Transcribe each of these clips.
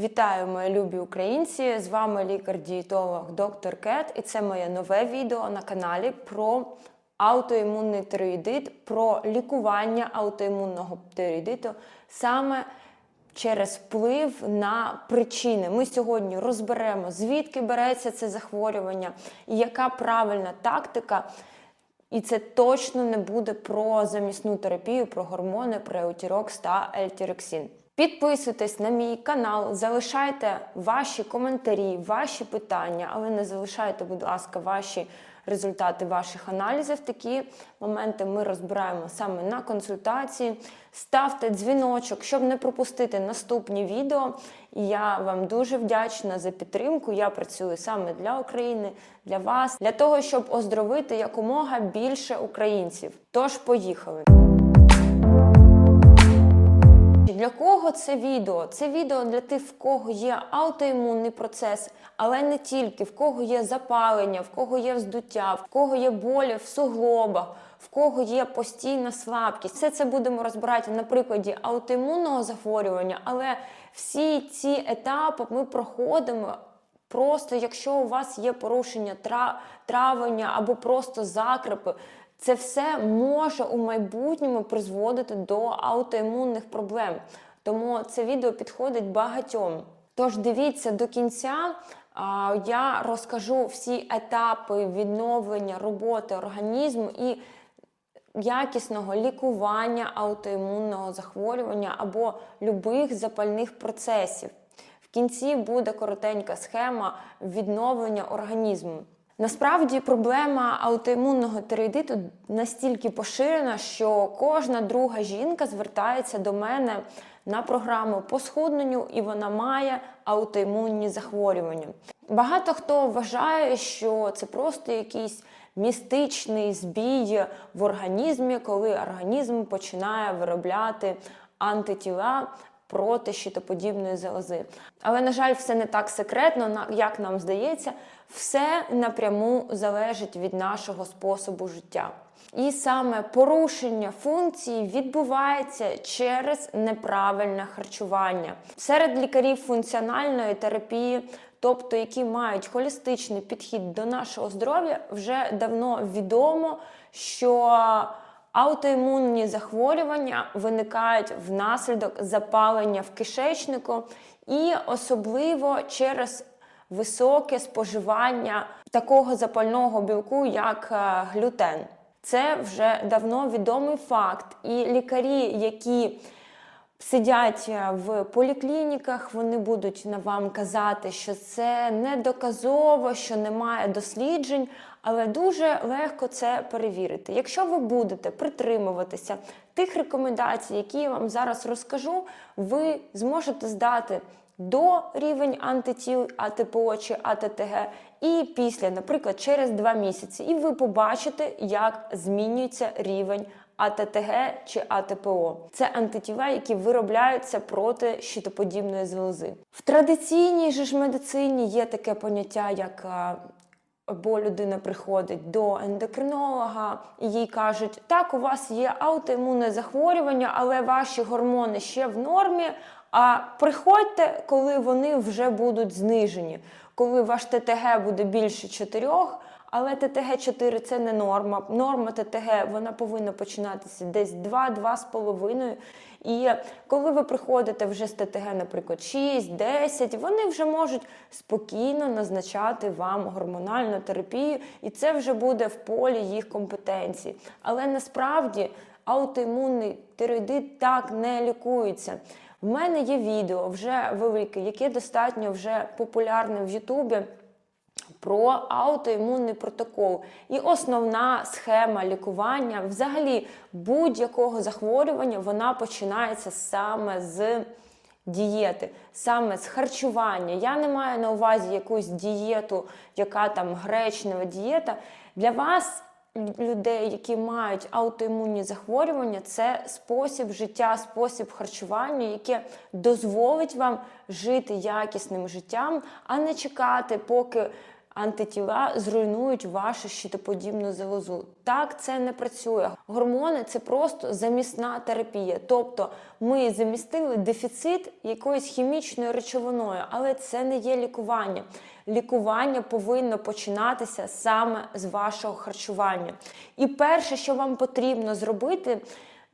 Вітаю, мої любі українці! З вами лікар-дієтолог доктор Кет, і це моє нове відео на каналі про аутоімунний тироїдит, про лікування аутоімунного тироїдиту саме через вплив на причини. Ми сьогодні розберемо, звідки береться це захворювання і яка правильна тактика. І це точно не буде про замісну терапію, про гормони, про еутірокс та ельтіроксин. Підписуйтесь на мій канал, залишайте ваші коментарі, ваші питання, але не залишайте, будь ласка, ваші результати ваших аналізів. Такі моменти ми розбираємо саме на консультації. Ставте дзвіночок, щоб не пропустити наступні відео. І я вам дуже вдячна за підтримку. Я працюю саме для України, для вас, для того, щоб оздоровити якомога більше українців. Тож поїхали! Для кого це відео? Це відео для тих, в кого є аутоімунний процес, але не тільки, в кого є запалення, в кого є вздуття, в кого є болі в суглобах, в кого є постійна слабкість. Все це будемо розбирати на прикладі аутоімунного захворювання, але всі ці етапи ми проходимо. Просто якщо у вас є порушення травення або просто закрепи, це все може у майбутньому призводити до аутоімунних проблем. Тому це відео підходить багатьом. Тож дивіться до кінця. Я розкажу всі етапи відновлення роботи організму і якісного лікування аутоімунного захворювання або любих запальних процесів. В кінці буде коротенька схема відновлення організму. Насправді проблема аутоімунного тиреїдиту настільки поширена, що кожна друга жінка звертається до мене на програму по схудненню, і вона має аутоімунні захворювання. Багато хто вважає, що це просто якийсь містичний збій в організмі, коли організм починає виробляти антитіла проти щитоподібної залози. Але, на жаль, все не так секретно, як нам здається, все напряму залежить від нашого способу життя. І саме порушення функції відбувається через неправильне харчування. Серед лікарів функціональної терапії, тобто які мають холістичний підхід до нашого здоров'я, вже давно відомо, що Аутоімунні захворювання виникають внаслідок запалення в кишечнику і особливо через високе споживання такого запального білку, як е, глютен. Це вже давно відомий факт. І лікарі, які сидять е, в поліклініках, вони будуть вам казати, що це не доказово, що немає досліджень, але дуже легко це перевірити. Якщо ви будете притримуватися тих рекомендацій, які я вам зараз розкажу, ви зможете здати до рівень антитіл АТПО чи АТТГ, і після, наприклад, через 2 місяці, і ви побачите, як змінюється рівень. АТТГ чи АТПО це антитіла, які виробляються проти щитоподібної залози. В традиційній же ж медицині є таке поняття, як або людина приходить до ендокринолога і їй кажуть, так, у вас є аутоімунне захворювання, але ваші гормони ще в нормі. А приходьте, коли вони вже будуть знижені, коли ваш ТТГ буде більше 4, але ТТГ-4 це не норма. Норма ТТГ вона повинна починатися десь 2-2,5. І коли ви приходите вже з ТТГ, наприклад, 6-10, вони вже можуть спокійно назначати вам гормональну терапію, і це вже буде в полі їх компетенції. Але насправді аутоімунний тироїдит так не лікується. В мене є відео вже велике, яке достатньо вже популярне в Ютубі про аутоімунний протокол. І основна схема лікування взагалі будь-якого захворювання вона починається саме з дієти, саме з харчування. Я не маю на увазі якусь дієту, яка там гречнева дієта. Для вас людей, які мають аутоімунні захворювання, це спосіб життя, спосіб харчування, яке дозволить вам жити якісним життям, а не чекати, поки антитіла зруйнують вашу щитоподібну залозу. Так це не працює. Гормони це просто замісна терапія. Тобто ми замістили дефіцит якоюсь хімічною речовиною, але це не є лікування. Лікування повинно починатися саме з вашого харчування. І перше, що вам потрібно зробити,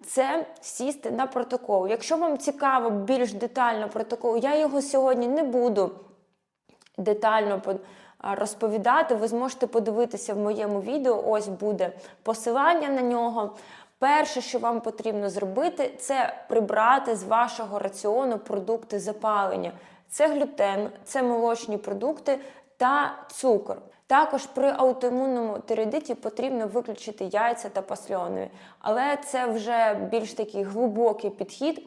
це сісти на протокол. Якщо вам цікаво більш детально протокол, я його сьогодні не буду детально розповідати. Ви зможете подивитися в моєму відео. Ось буде посилання на нього. Перше, що вам потрібно зробити, це прибрати з вашого раціону продукти запалення. Це глютен, це молочні продукти та цукор. Також при аутоімунному тиреїдиті потрібно виключити яйця та пасльонові. Але це вже більш такий глибокий підхід.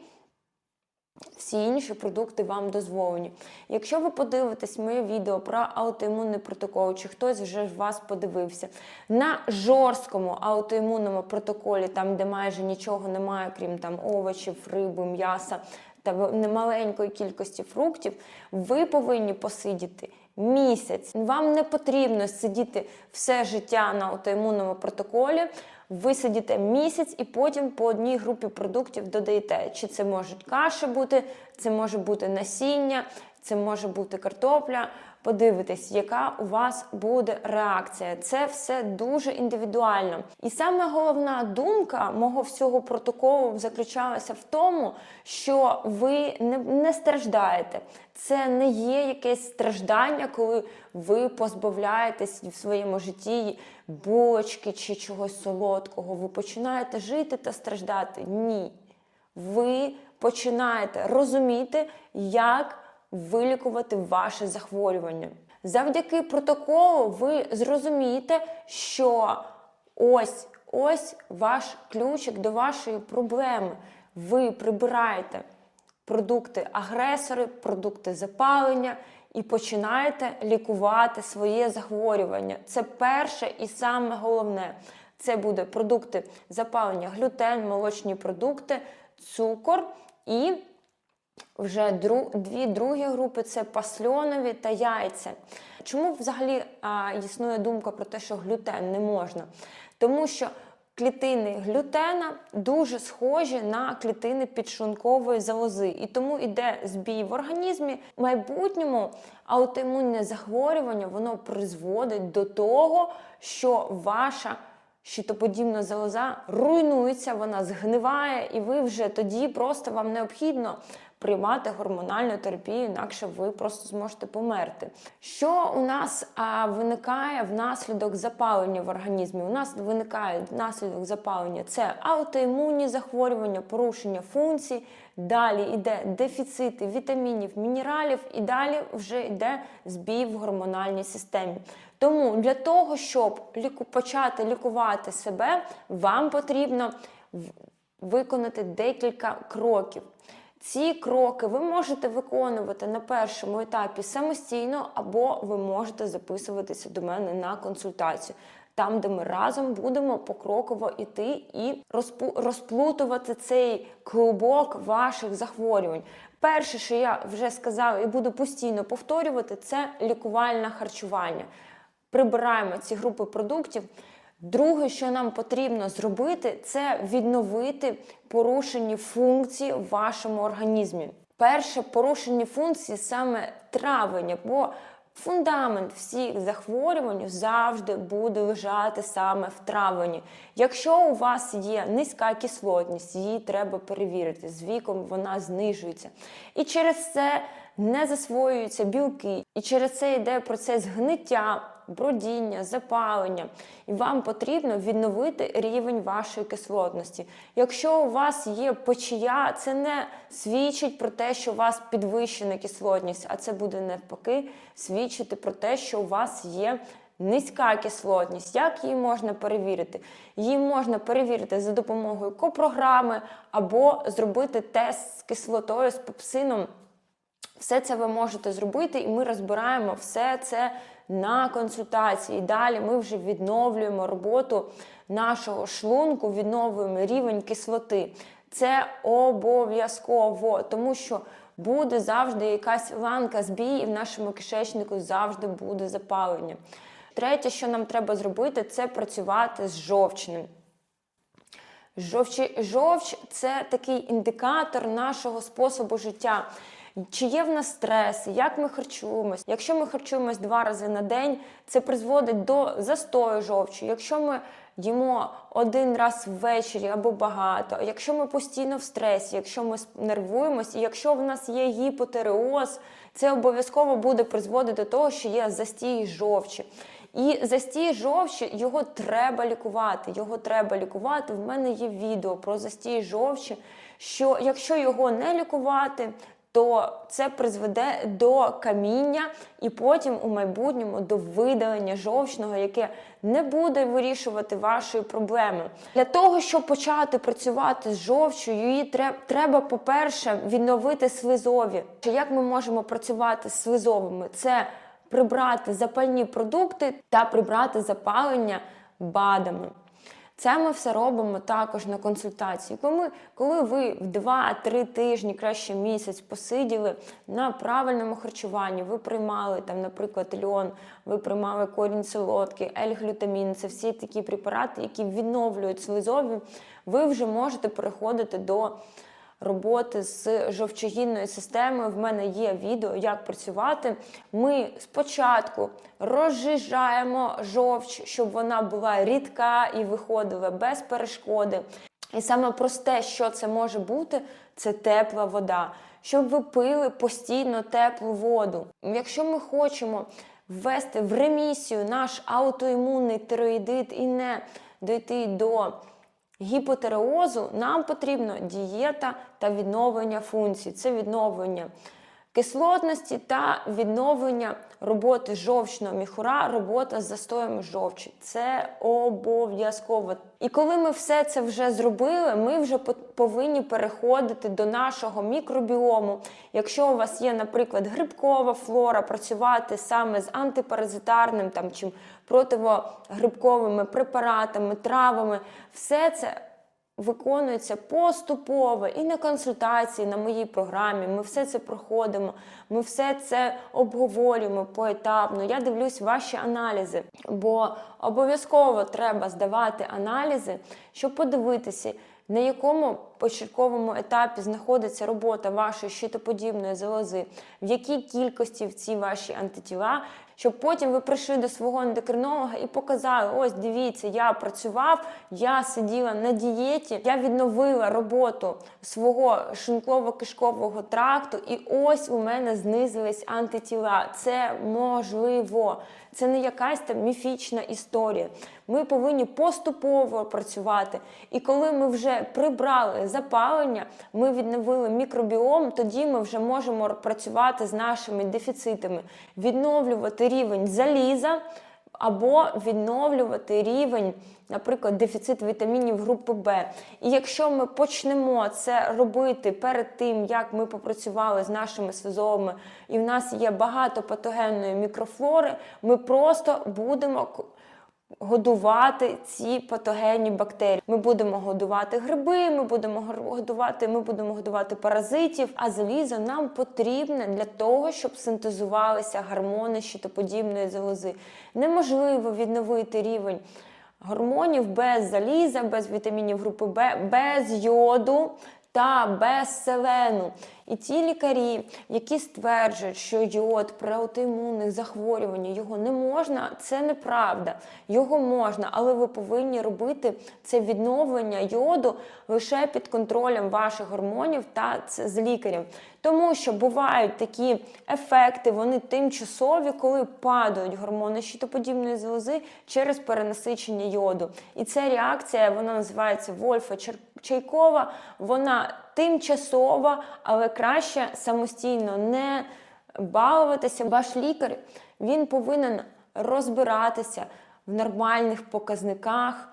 Всі інші продукти вам дозволені. Якщо ви подивитесь моє відео про аутоімунний протокол, чи хтось вже вас подивився, на жорсткому аутоімунному протоколі, там де майже нічого немає, крім там овочів, риби, м'яса та немаленької кількості фруктів, ви повинні посидіти місяць. Вам не потрібно сидіти все життя на аутоімунному протоколі. Ви сидіте місяць і потім по одній групі продуктів додаєте. Чи це можуть каші бути, це може бути насіння, це може бути картопля. Подивитесь, яка у вас буде реакція. Це все дуже індивідуально. І саме головна думка мого всього протоколу заключалася в тому, що ви не, не страждаєте. Це не є якесь страждання, коли ви позбавляєтесь в своєму житті булочки чи чогось солодкого. Ви починаєте жити та страждати. Ні. Ви починаєте розуміти, як вилікувати ваше захворювання. Завдяки протоколу ви зрозумієте, що ось ось ваш ключик до вашої проблеми. Ви прибираєте продукти агресори, продукти запалення і починаєте лікувати своє захворювання. Це перше і саме головне. Це буде продукти запалення, глютен, молочні продукти, цукор і вже дру, дві другі групи це пасльонові та яйця. Чому взагалі а, існує думка про те, що глютен не можна? Тому що клітини глютена дуже схожі на клітини підшлункової залози, і тому йде збій в організмі. В майбутньому аутоімунне захворювання воно призводить до того, що ваша щитоподібна залоза руйнується, вона згниває, і ви вже тоді просто вам необхідно приймати гормональну терапію, інакше ви просто зможете померти. Що у нас а, виникає внаслідок запалення в організмі? У нас виникає внаслідок запалення це аутоімунні захворювання, порушення функцій. Далі йде дефіцити вітамінів, мінералів, і далі вже йде збій в гормональній системі. Тому для того, щоб ліку, почати лікувати себе, вам потрібно виконати декілька кроків. Ці кроки ви можете виконувати на першому етапі самостійно, або ви можете записуватися до мене на консультацію, там, де ми разом будемо покроково іти і розплутувати цей клубок ваших захворювань. Перше, що я вже сказала і буду постійно повторювати, це лікувальне харчування. Прибираємо ці групи продуктів. Друге, що нам потрібно зробити, це відновити порушені функції в вашому організмі. Перше порушені функції саме травлення, бо фундамент всіх захворювань завжди буде лежати саме в травленні. Якщо у вас є низька кислотність, її треба перевірити. З віком вона знижується. І через це не засвоюються білки, і через це йде процес гниття бродіння, запалення, і вам потрібно відновити рівень вашої кислотності. Якщо у вас є печія, це не свідчить про те, що у вас підвищена кислотність, а це буде навпаки свідчити про те, що у вас є низька кислотність. Як її можна перевірити? Її можна перевірити за допомогою копрограми або зробити тест з кислотою, з пепсином. Все це ви можете зробити, і ми розбираємо все це на консультації. Далі ми вже відновлюємо роботу нашого шлунку, відновлюємо рівень кислоти. Це обов'язково, тому що буде завжди якась ланка збій, і в нашому кишечнику завжди буде запалення. Третє, що нам треба зробити, це працювати з жовчним. Жовчі, жовч це такий індикатор нашого способу життя. Чи є в нас стрес, як ми харчуємось? Якщо ми харчуємось два рази на день, це призводить до застою жовчі. Якщо ми їмо один раз ввечері або багато, якщо ми постійно в стресі, якщо ми нервуємось, і якщо в нас є гіпотереоз, це обов'язково буде призводити до того, що є застій жовчі. І застій жовчі його треба лікувати. Його треба лікувати. В мене є відео про застій жовчі. Що якщо його не лікувати, то це призведе до каміння і потім у майбутньому до видалення жовчного, яке не буде вирішувати вашої проблеми. Для того, щоб почати працювати з жовчю, її треба, по-перше, відновити слизові. Як ми можемо працювати з слизовими? Це прибрати запальні продукти та прибрати запалення БАДами. Це ми все робимо також на консультації. Коли, коли ви в 2-3 тижні, краще місяць, посиділи на правильному харчуванні, ви приймали там, наприклад, льон, ви приймали корінь солодкий, L-глютамін, це всі такі препарати, які відновлюють слизові, ви вже можете переходити до роботи з жовчогінною системою. В мене є відео, як працювати. Ми спочатку розжижаємо жовч, щоб вона була рідка і виходила без перешкоди. І саме просте, що це може бути, це тепла вода. Щоб ви пили постійно теплу воду. Якщо ми хочемо ввести в ремісію наш аутоімунний тироїдит і не дойти до гіпотереозу, нам потрібна дієта та відновлення функцій. Це відновлення кислотності та відновлення роботи жовчного міхура, робота з застоєм жовчі. Це обов'язково. І коли ми все це вже зробили, ми вже повинні переходити до нашого мікробіому. Якщо у вас є, наприклад, грибкова флора, працювати саме з антипаразитарним там чим противогрибковими препаратами, травами, все це виконується поступово і на консультації на моїй програмі. Ми все це проходимо, ми все це обговорюємо поетапно. Я дивлюсь ваші аналізи, бо обов'язково треба здавати аналізи, щоб подивитися. На якому початковому етапі знаходиться робота вашої щитоподібної залози, в якій кількості в ці ваші антитіла, щоб потім ви прийшли до свого ендокринолога і показали: ось дивіться, я працював, я сиділа на дієті, я відновила роботу свого шинково-кишкового тракту, і ось у мене знизились антитіла. Це можливо. Це не якась там міфічна історія. Ми повинні поступово працювати. І коли ми вже прибрали запалення, ми відновили мікробіом, тоді ми вже можемо працювати з нашими дефіцитами, відновлювати рівень заліза. Або відновлювати рівень, наприклад, дефіцит вітамінів групи Б. І якщо ми почнемо це робити перед тим, як ми попрацювали з нашими сезонами, і в нас є багато патогенної мікрофлори, ми просто будемо годувати ці патогенні бактерії. Ми будемо годувати гриби, ми будемо годувати, ми будемо годувати паразитів, а залізо нам потрібне для того, щоб синтезувалися гормони щитоподібної залози. Неможливо відновити рівень. Гормонів без заліза, без вітамінів групи Б, без йоду та без селену. І ті лікарі, які стверджують, що йод при аутоімунних захворюваннях його не можна, це неправда. Його можна, але ви повинні робити це відновлення йоду лише під контролем ваших гормонів та з лікарем. Тому що бувають такі ефекти, вони тимчасові, коли падають гормони щитоподібної залози через перенасичення йоду. І ця реакція вона називається Вольфа Чайкова. Вона тимчасова, але краще самостійно не балуватися. Ваш лікар він повинен розбиратися в нормальних показниках.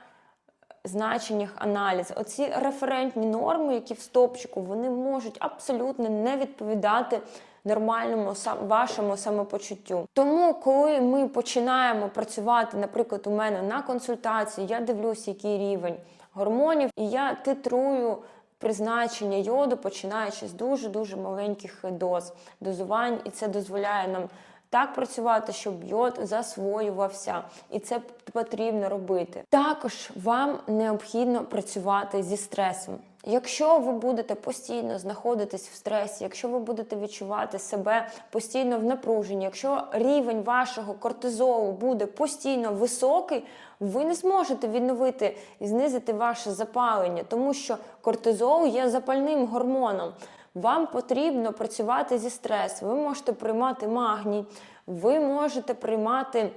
Значеннях аналізу. Оці референтні норми, які в стопчику, вони можуть абсолютно не відповідати нормальному вашому самопочуттю. Тому, коли ми починаємо працювати, наприклад, у мене на консультації, я дивлюся, який рівень гормонів, і я титрую призначення йоду, починаючи з дуже-дуже маленьких доз дозувань, і це дозволяє нам так працювати, щоб йод засвоювався, і це потрібно робити. Також вам необхідно працювати зі стресом. Якщо ви будете постійно знаходитись в стресі, якщо ви будете відчувати себе постійно в напруженні, якщо рівень вашого кортизолу буде постійно високий, ви не зможете відновити і знизити ваше запалення, тому що кортизол є запальним гормоном. Вам потрібно працювати зі стресом. Ви можете приймати магній, ви можете приймати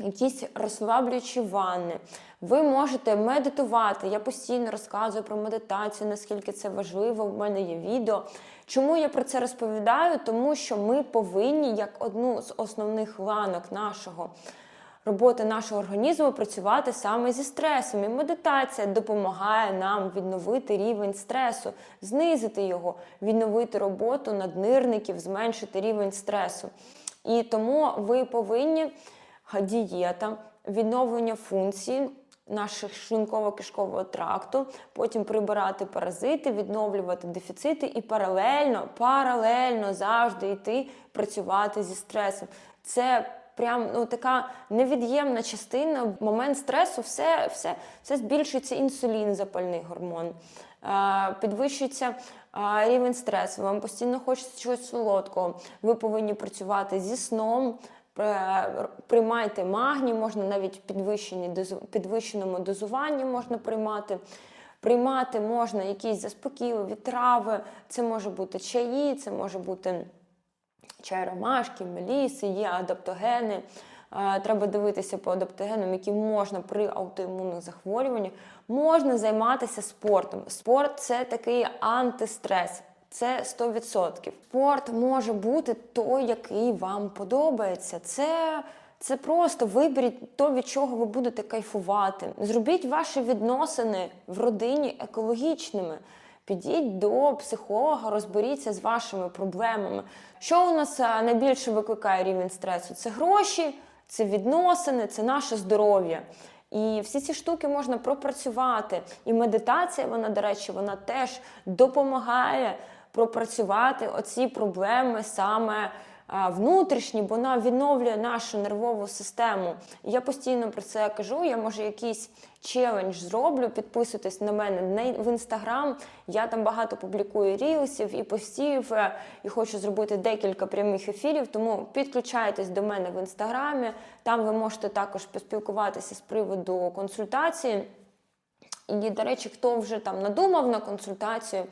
якісь розслаблюючі ванни. Ви можете медитувати. Я постійно розказую про медитацію, наскільки це важливо. У мене є відео. Чому я про це розповідаю? Тому що ми повинні, як одну з основних ланок нашого роботи нашого організму, працювати саме зі стресом. І медитація допомагає нам відновити рівень стресу, знизити його, відновити роботу наднирників, зменшити рівень стресу. І тому ви повинні дієта, відновлення функцій наших шлунково-кишкового тракту, потім прибирати паразити, відновлювати дефіцити і паралельно, паралельно завжди йти працювати зі стресом. Це прям ну така невід'ємна частина. В момент стресу все, все, все збільшується інсулін, запальний гормон, е, підвищується е, рівень стресу. Вам постійно хочеться чогось солодкого. Ви повинні працювати зі сном. Е, Приймайте магній, можна навіть в підвищеному дозуванні можна приймати. Приймати можна якісь заспокійливі трави, це може бути чаї, це може бути чай ромашки, меліси, є адаптогени. Е, Треба дивитися по адаптогенам, які можна при аутоімунних захворюваннях. Можна займатися спортом. Спорт це такий антистрес. Це 100%. Спорт може бути той, який вам подобається. Це, це просто виберіть то, від чого ви будете кайфувати. Зробіть ваші відносини в родині екологічними. Підіть до психолога, розберіться з вашими проблемами. Що у нас найбільше викликає рівень стресу? Це гроші, це відносини, це наше здоров'я. І всі ці штуки можна пропрацювати. І медитація, вона, до речі, вона теж допомагає пропрацювати оці проблеми саме внутрішні, бо вона відновлює нашу нервову систему. Я постійно про це кажу. Я може якийсь челендж зроблю. Підписуйтесь на мене в інстаграм. Я там багато публікую рілсів і постів, е, і хочу зробити декілька прямих ефірів. Тому підключайтесь до мене в інстаграмі. Там ви можете також поспілкуватися з приводу консультації. І, до речі, хто вже там надумав на консультацію,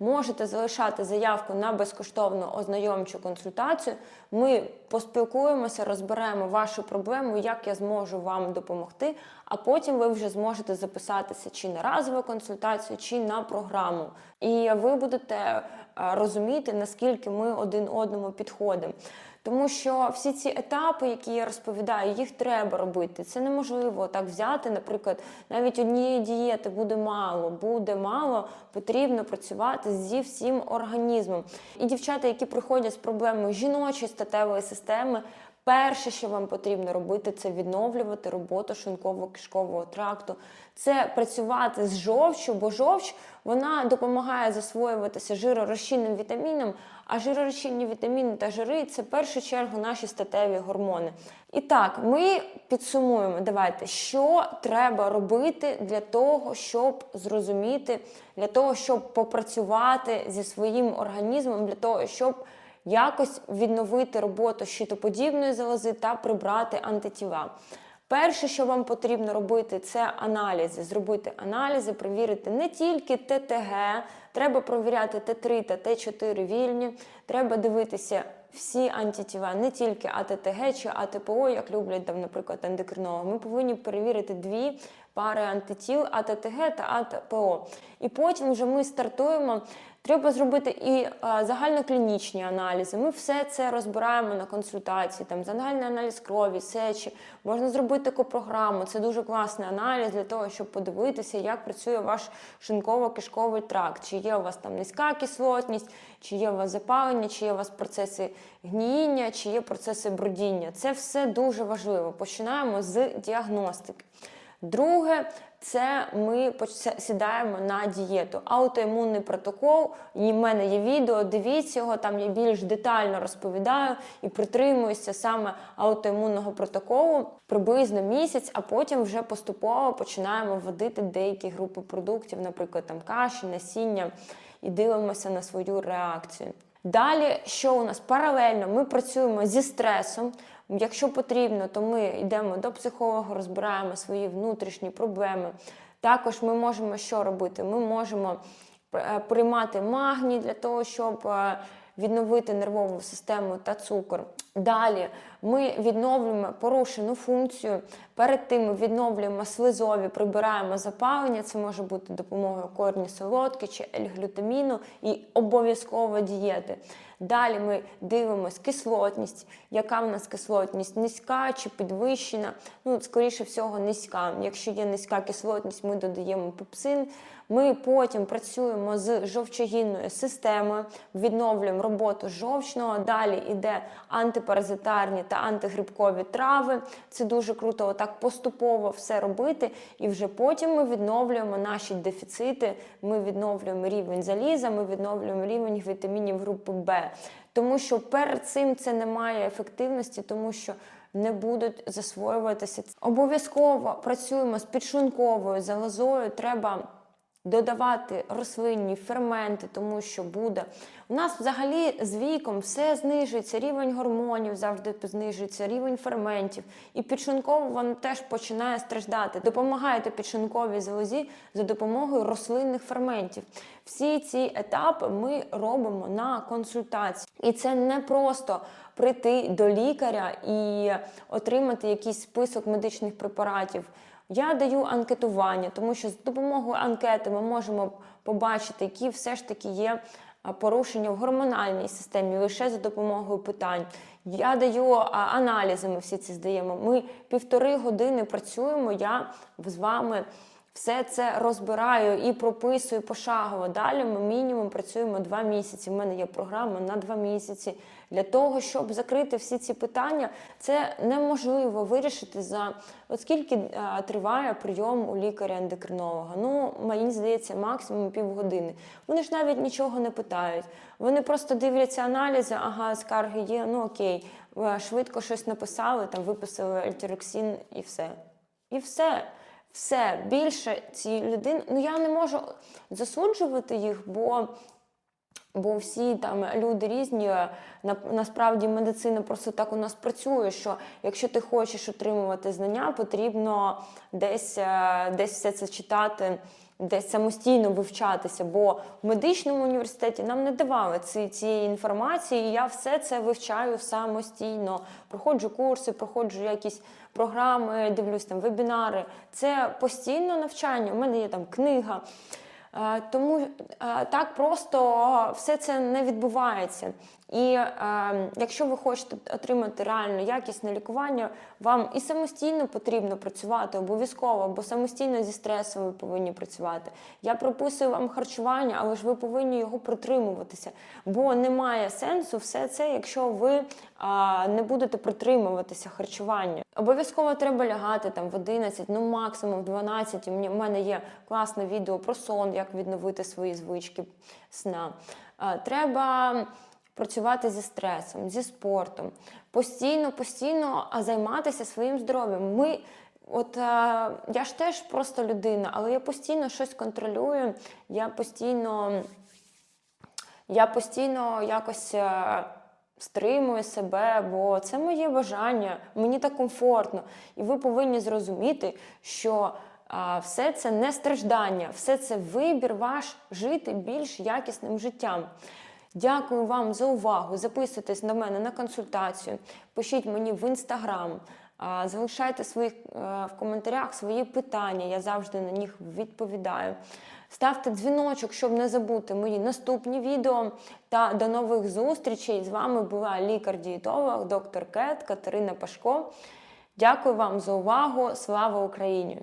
можете залишати заявку на безкоштовну ознайомчу консультацію. Ми поспілкуємося, розберемо вашу проблему, як я зможу вам допомогти. А потім ви вже зможете записатися чи на разову консультацію, чи на програму. І ви будете е, розуміти, наскільки ми один одному підходимо. Тому що всі ці етапи, які я розповідаю, їх треба робити. Це неможливо так взяти. Наприклад, навіть однієї дієти буде мало, буде мало, потрібно працювати зі всім організмом. І дівчата, які приходять з проблемою жіночої статевої системи. Перше, що вам потрібно робити, це відновлювати роботу шлунково-кишкового тракту, це працювати з жовчю, бо жовч вона допомагає засвоюватися жиророзчинним вітамінам, а жиророзчинні вітаміни та жири це в першу чергу наші статеві гормони. І так, ми підсумуємо. Давайте, що треба робити для того, щоб зрозуміти, для того, щоб попрацювати зі своїм організмом, для того, щоб якось відновити роботу щитоподібної залози та прибрати антитіла. Перше, що вам потрібно робити, це аналізи. Зробити аналізи, перевірити не тільки ТТГ, треба провіряти Т3 та Т4 вільні. Треба дивитися всі антитіла, не тільки АТТГ чи АТПО, як люблять там, наприклад, ендокринологи. Ми повинні перевірити дві пари антитіл АТТГ та АТПО. І потім вже ми стартуємо. Треба зробити і е, загальноклінічні аналізи. Ми все це розбираємо на консультації. Там загальний аналіз крові, сечі. Можна зробити таку програму. Це дуже класний аналіз для того, щоб подивитися, як працює ваш шинково-кишковий тракт. Чи є у вас там низька кислотність, чи є у вас запалення, чи є у вас процеси гніїння, чи є процеси бродіння. Це все дуже важливо. Починаємо з діагностики. Друге, це ми сідаємо на дієту. Аутоімунний протокол. І в мене є відео, дивіться його, там я більш детально розповідаю і притримуюся саме аутоімунного протоколу приблизно місяць, а потім вже поступово починаємо вводити деякі групи продуктів, наприклад, там каші, насіння, і дивимося на свою реакцію. Далі, що у нас паралельно, ми працюємо зі стресом. Якщо потрібно, то ми йдемо до психолога, розбираємо свої внутрішні проблеми. Також ми можемо що робити? Ми можемо е, приймати магній для того, щоб е, відновити нервову систему та цукор. Далі ми відновлюємо порушену функцію. Перед тим ми відновлюємо слизові, прибираємо запалення. Це може бути допомогою корні солодкі чи L-глютаміну і обов'язково дієти. Далі ми дивимося кислотність, яка в нас кислотність низька чи підвищена. Ну, скоріше всього, низька. Якщо є низька кислотність, ми додаємо пепсин. Ми потім працюємо з жовчогінною системою, відновлюємо роботу жовчного. Далі йде антипаразитарні та антигрибкові трави. Це дуже круто, отак поступово все робити. І вже потім ми відновлюємо наші дефіцити. Ми відновлюємо рівень заліза, ми відновлюємо рівень вітамінів групи Б. Тому що перед цим це не має ефективності, тому що не будуть засвоюватися. Обов'язково працюємо з підшунковою залозою. Треба додавати рослинні ферменти, тому що буде. У нас взагалі з віком все знижується, рівень гормонів завжди знижується, рівень ферментів. І підшлунково воно теж починає страждати. Допомагайте підшлунковій залозі за допомогою рослинних ферментів. Всі ці етапи ми робимо на консультації. І це не просто прийти до лікаря і отримати якийсь список медичних препаратів. Я даю анкетування, тому що з допомогою анкети ми можемо побачити, які все ж таки є порушення в гормональній системі лише за допомогою питань. Я даю аналізи, ми всі ці здаємо. Ми півтори години працюємо. Я з вами. Все це розбираю і прописую пошагово. Далі ми мінімум працюємо два місяці. У мене є програма на два місяці. Для того, щоб закрити всі ці питання, це неможливо вирішити за от скільки а, триває прийом у лікаря-ендокринолога. Ну, мені здається, максимум півгодини. Вони ж навіть нічого не питають. Вони просто дивляться аналізи, ага, скарги є, ну окей, швидко щось написали, там виписали альтероксин і все. І все. Все більше ці людини. Ну я не можу засуджувати їх, бо бо всі там люди різні. На, насправді медицина просто так у нас працює. Що якщо ти хочеш отримувати знання, потрібно десь, десь все це читати. Десь самостійно вивчатися, бо в медичному університеті нам не давали ці, цієї інформації. і Я все це вивчаю самостійно. Проходжу курси, проходжу якісь програми, дивлюсь там вебінари. Це постійно навчання. У мене є там книга. Тому так просто все це не відбувається. І е, якщо ви хочете отримати реально якісне лікування, вам і самостійно потрібно працювати обов'язково, бо самостійно зі стресом ви повинні працювати. Я прописую вам харчування, але ж ви повинні його притримуватися, бо немає сенсу все це, якщо ви е, не будете притримуватися харчування. Обов'язково треба лягати там в 11, ну максимум в 12. У мене є класне відео про сон, як відновити свої звички сна. Е, треба працювати зі стресом, зі спортом, постійно, постійно займатися своїм здоров'ям. Ми, от я ж теж просто людина, але я постійно щось контролюю, я постійно, я постійно якось. Стримую себе, бо це моє бажання, мені так комфортно. І ви повинні зрозуміти, що а, все це не страждання, все це вибір ваш жити більш якісним життям. Дякую вам за увагу. Записуйтесь на мене на консультацію, пишіть мені в інстаграм, залишайте своїх е, в коментарях свої питання, я завжди на них відповідаю. Ставте дзвіночок, щоб не забути мої наступні відео. Та до нових зустрічей. З вами була лікар-дієтолог, доктор Кет Катерина Пашко. Дякую вам за увагу. Слава Україні!